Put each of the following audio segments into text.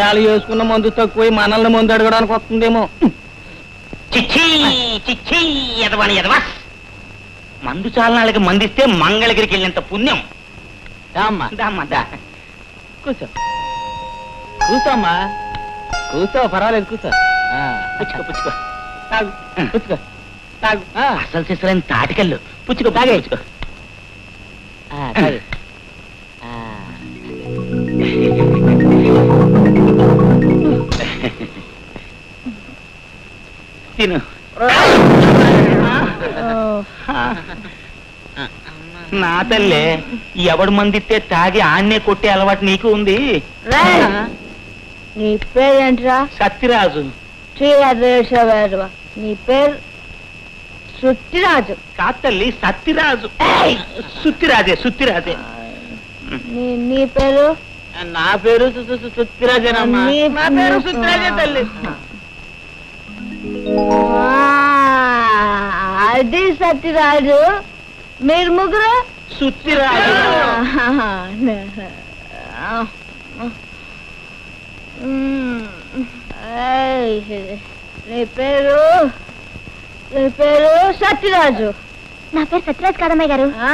వాళ్ళు వేసుకున్న మందు తక్కువ మనల్ని మందు అడగడానికి వస్తుందేమో. చిచ్చి చిచ్చి ఎదవని ఎదవా మందు చాలనాళ్ళకి మందిస్తే మంగళగిరికి వెళ్ళినంత పుణ్యం. అమ్మా దామ్మా దా. కూర్చో. కూర్చోమ్మా. కూర్చో పర్వాలేదు కూర్చో. ఆ, పుచ్చుకో పుచ్చుకో. తాగు అసలు సిసలైన తాటికల్లు. పుచ్చుకో తాగే. పుచ్చుకో. నా తల్లే ఎవడు మందిస్తే తాగి ఆన్నే కొట్టే అలవాటు నీకు ఉంది? నీ పేరేంట్రా? సత్యరాజు. నీ పేరు సుత్తిరాజు. కాదు తల్లి సత్యరాజు. సుత్తిరాజే సుత్తిరాజే. నీ నీ పేరు? నా పేరు సుత్తిరాజేనమ్మా. నీ- నా పేరు సుత్తిరాజే తల్లి. అది సత్యరాజు. మీరు ముగ్గురు. ఏయ్, నీ పేరు నీ పేరు సత్యరాజు నా పేరు సత్యరాజ్ కాదమ్మాయి గారు ఆ?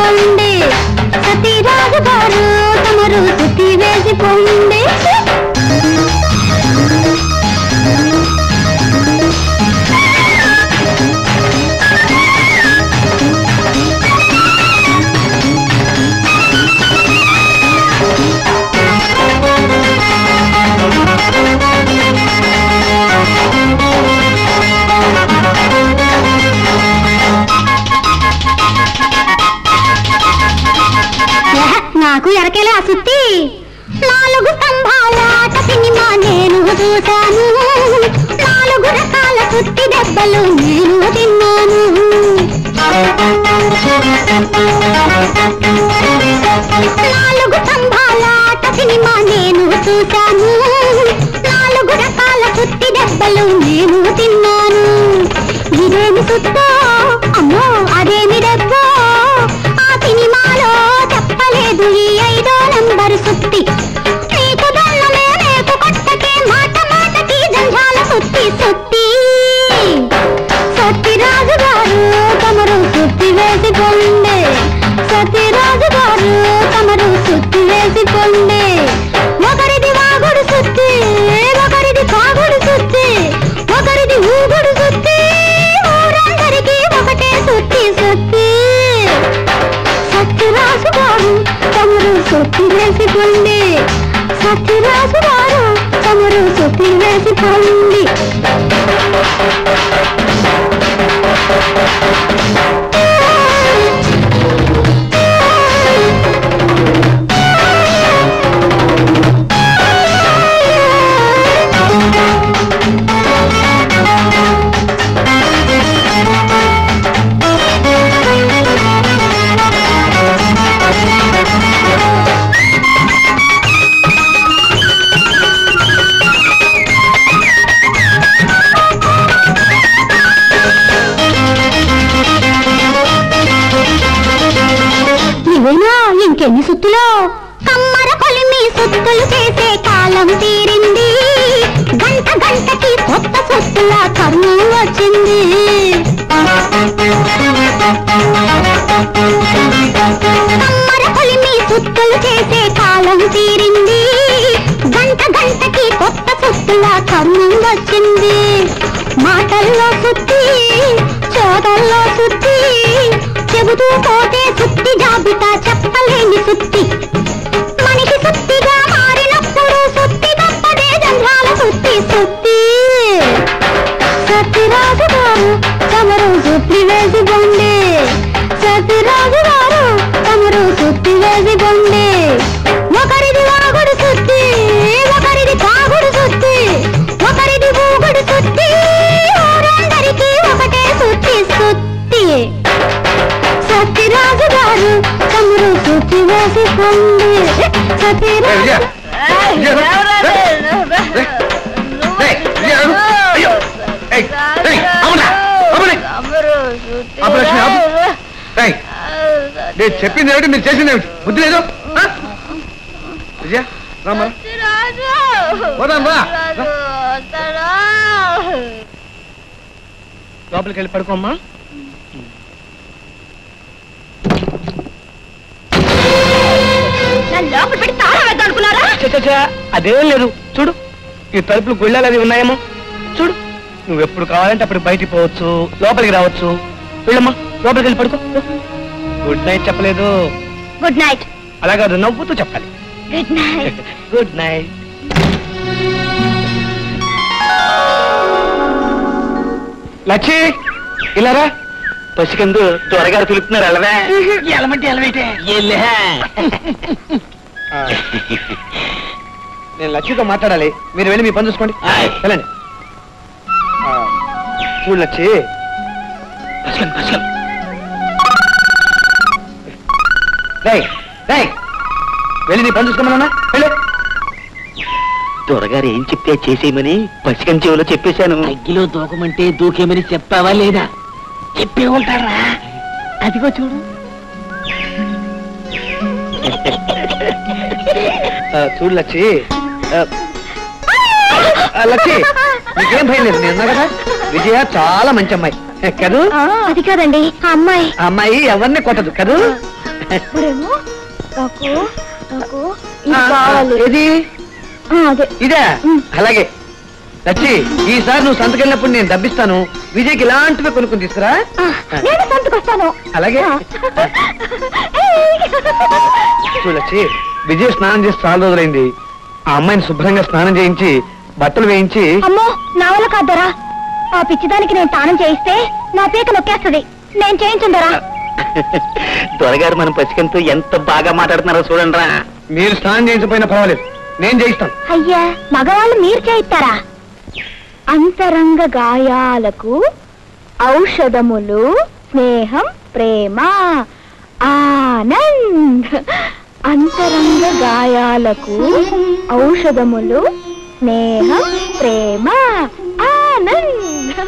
வந்த నాకు ఎరకేలే ఆ సుత్తి. నాలుగు స్తంభాలాట సినిమా నేను చూశాను. నాలుగు రకాల సుత్తి దెబ్బలు సుత్తి ఇంకెన్ని సుత్తులో? కమ్మర కొలిమి సుత్తులు చేసే కాలం తీరింది. గంట గంటకి కొత్త సుత్తుల కర్మం వచ్చింది. కమ్మర కొలిమి సుత్తులు చేసే కాలం తీరింది. గంట గంటకి కొత్త సుత్తుల కర్మం వచ్చింది. మాటల్లో సుత్తి తోటల్లో సుత్తి చెబుతూ పోతే సుత్తి జాబితా చెప్పలేని సుత్తి. మనిషి సుత్తిగా మారినప్పుడు సుత్తి తప్పదే జంధ్రాల సుత్తి సుత్తి. గారు తమరు సుత్తి వేసి బొండి సత్యరాజు గారు తమరు సుత్తి వేసి గొండే రేయ్, నేను చెప్పింది ఏమిటి? మీరు చేసింది ఏమిటి? బుద్ధి లేదు? విజయ రామ్మా పోదాం, రా. లోపలికి వెళ్ళి పడుకోమ్మా. లోపల పెట్టి తాళం వేద్దాం అనుకున్నారా చ, చ, చ, అదేం లేదు. చూడు ఈ తలుపులు గుళ్ళలు అవి ఉన్నాయేమో. చూడు నువ్వు ఎప్పుడు కావాలంటే అప్పుడు బయటికి పోవచ్చు లోపలికి రావచ్చు. వెళ్ళమ్మా లోపలికి వెళ్ళి పడుకో. గుడ్ నైట్ చెప్పలేదు. Good night. అలా కాదు నవ్వుతూ చెప్పాలి. Good night. Good night. Lachchi ఇలారా పసికందు త్వరగా పిలుపుతున్నారు ఎలవే ఎలమంటే ఎలవేటే నేను లక్ష్మితో మాట్లాడాలి. మీరు వెళ్ళి మీ పని చూసుకోండి. వెళ్ళండి. చూడు రేయ్ వెళ్ళి నీ పని చూసుకోమన్నా వెళ్ళు. త్వరగారు ఏం చెప్తే చేసేయమని పసికం చెవిలో చెప్పేశాను. అగ్గిలో దూకమంటే దూకేమని చెప్పావా లేదా? చెప్పే ఉంటారా? అదిగో చూడు. ఆ, చూడు లచ్చి లచ్చి నీకేం భయం లేదు నేను కదా? విజయ చాలా మంచి అమ్మాయి. కదూ? అది కాదండి అమ్మాయి. అమ్మాయి ఎవరిని కొట్టదు కదూ? ఇది ఇదే? అలాగే. లచ్చి ఈసారి నువ్వు సంతకెళ్ళినప్పుడు నేను డబ్బిస్తాను. విజయ్కి ఇలాంటివి కొనుక్కుని తీసుకురా. నేను సంతకొస్తాను అలాగే? చూడు లచ్చి విజయ్ స్నానం చేసి చాలా రోజులైంది. ఆ అమ్మాయిని శుభ్రంగా స్నానం చేయించి బట్టలు వేయించి. అమ్మో నా వల్ల కాదరా. ఆ పిచ్చిదానికి నేను తానం చేయిస్తే నా పీక నొక్కేస్తుంది. నేను చేయించుందరా త్వరగారు మన పసికంతో ఎంత బాగా మాట్లాడుతున్నారో చూడండి రా మీరు స్నానం చేయించకపోయినా పర్వాలేదు. నేను చేయిస్తాను. అయ్యా మగవాళ్ళు మీరు చేయిస్తారా? అంతరంగ గాయాలకు ఔషధములు స్నేహం ప్రేమ ఆనంద్. అంతరంగ గాయాలకు ఔషధములు స్నేహం ప్రేమ ఆనంద్.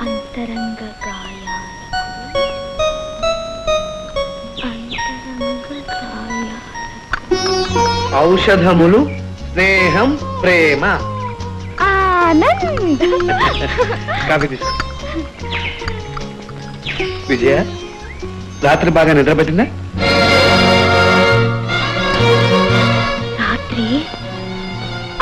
అంతరంగ గాయాలకు ఔషధములు స్నేహం ప్రేమ. ఆనంద్. కాఫీ తీసుకో. విజయ రాత్రి బాగా నిద్ర పట్టిందా? రాత్రి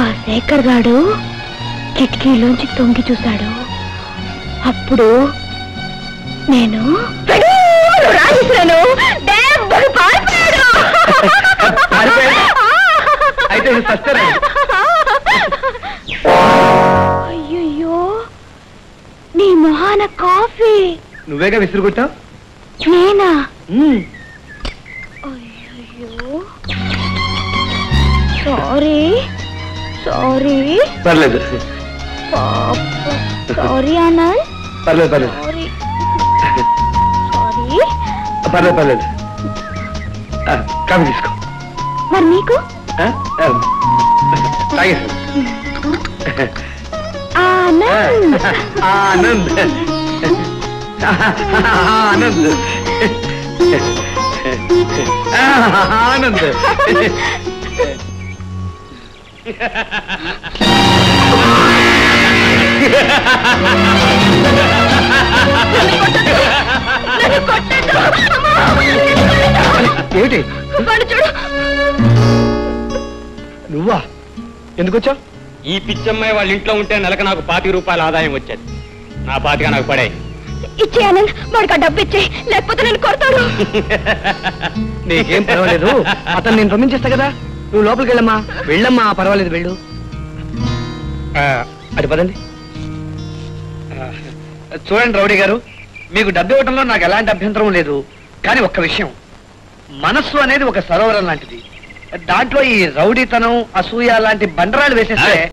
ఆ శేఖర్ గాడు కిటికీలోంచి తొంగి చూశాడు. అప్పుడు నేను నువ్వేగా విసిరు కొట్టావు నేనా సారీ. సారీ. పర్లేదు. సారీ ఆనంద్ పర్లేదు పర్లేదు. సారీ. పర్లేదు పర్లేదు. కాఫీ తీసుకో. మరి నీకు? ఆ? ఆ, తాగేసి ఆనంద్ ఆనంద్ ఆనంద్. ఆనంద్. ఏమిటి? నువ్వా? ఎందుకు వచ్చావు ఈ పిచ్చమ్మాయి వాళ్ళ ఇంట్లో ఉంటే నెలకు నాకు పాతిక రూపాయల ఆదాయం వచ్చేది. నా పాతిగా నాకు పడాయి. ఇచ్చే ఆనంద్ వాడికి ఆ డబ్బు ఇచ్చే లేకపోతే నేను కొడతాడు. నీకేం పర్వాలేదు. అతను నేను పంపించేస్తా కదా. నువ్వు లోపలికి వెళ్ళమ్మా. వెళ్ళమ్మా పర్వాలేదు వెళ్ళు. ఆ, అటు పదండి. ఆ, చూడండి రౌడీ గారు మీకు డబ్బు ఇవ్వడంలో నాకు ఎలాంటి అభ్యంతరం లేదు. కానీ ఒక్క విషయం మనస్సు అనేది ఒక సరోవరం లాంటిది. దాంట్లో ఈ రౌడీతనం అసూయ లాంటి బండరాలు వేసేస్తే